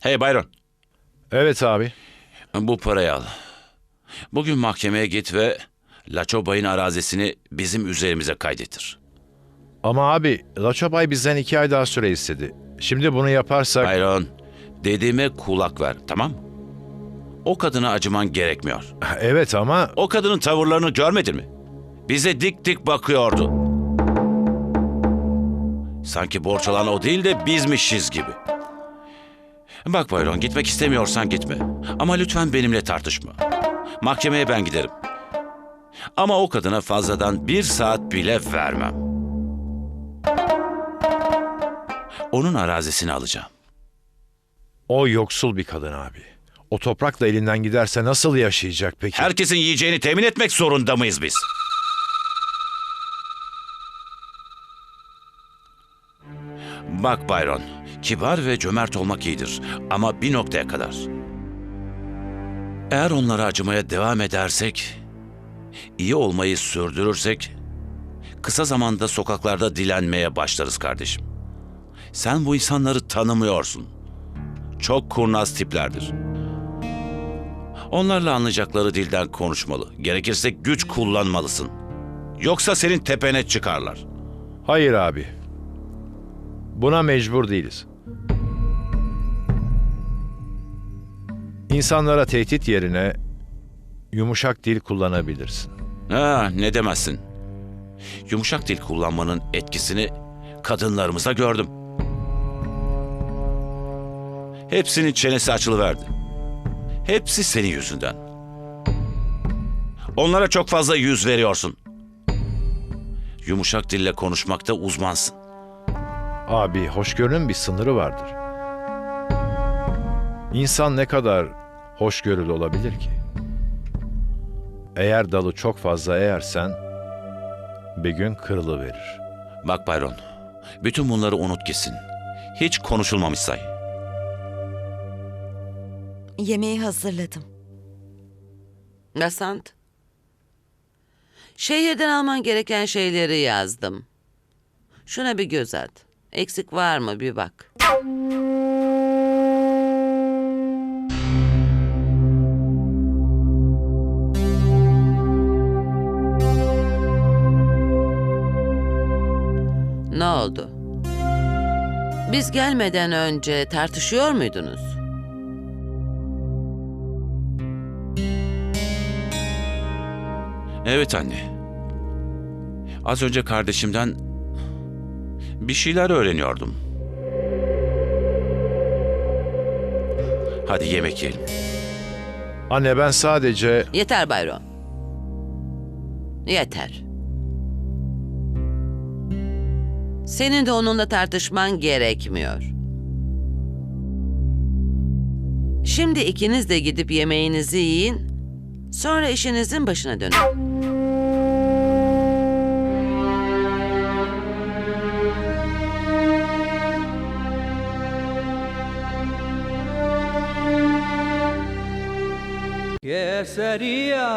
Hey Bayron, Evet abi. bu parayı al. Bugün mahkemeye git ve Laçobay'ın arazisini bizim üzerimize kaydettir. Ama abi Laçabay bizden iki ay daha süre istedi. Şimdi bunu yaparsak... Bayron, dediğime kulak ver, tamam mı? O kadına acıman gerekmiyor. Evet ama... O kadının tavırlarını görmedin mi? Bize dik dik bakıyordu. Sanki borç alan o değil de bizmişiz gibi. Bak Bayron, gitmek istemiyorsan gitme. Ama lütfen benimle tartışma. Mahkemeye ben giderim. Ama o kadına fazladan bir saat bile vermem. Onun arazisini alacağım. O yoksul bir kadın abi. O toprakla elinden giderse nasıl yaşayacak peki? Herkesin yiyeceğini temin etmek zorunda mıyız biz? Bak Byron, kibar ve cömert olmak iyidir ama bir noktaya kadar. Eğer onlara acımaya devam edersek, iyi olmayı sürdürürsek, kısa zamanda sokaklarda dilenmeye başlarız kardeşim. Sen bu insanları tanımıyorsun. Çok kurnaz tiplerdir. Onlarla anlayacakları dilden konuşmalı. Gerekirse güç kullanmalısın. Yoksa senin tepene çıkarlar. Hayır abi. Buna mecbur değiliz. İnsanlara tehdit yerine yumuşak dil kullanabilirsin. Ha, ne demezsin. Yumuşak dil kullanmanın etkisini kadınlarımıza gördüm. Hepsinin çenesi açılıverdi. Hepsi senin yüzünden. Onlara çok fazla yüz veriyorsun. Yumuşak dille konuşmakta uzmansın. Abi hoşgörünün bir sınırı vardır. İnsan ne kadar hoşgörülü olabilir ki? Eğer dalı çok fazla eğersen bir gün kırılıverir. Bak Bayron, bütün bunları unut gitsin. Hiç konuşulmamış say. Yemeği hazırladım. Basant. Şehirden alman gereken şeyleri yazdım. Şuna bir göz at. Eksik var mı bir bak. Ne oldu? Biz gelmeden önce tartışıyor muydunuz? Evet anne. Az önce kardeşimden bir şeyler öğreniyordum. Hadi yemek yiyelim. Anne ben sadece Yeter Bayron. Yeter. Senin de onunla tartışman gerekmiyor. Şimdi ikiniz de gidip yemeğinizi yiyin. Sonra işinizin başına dönün. que sería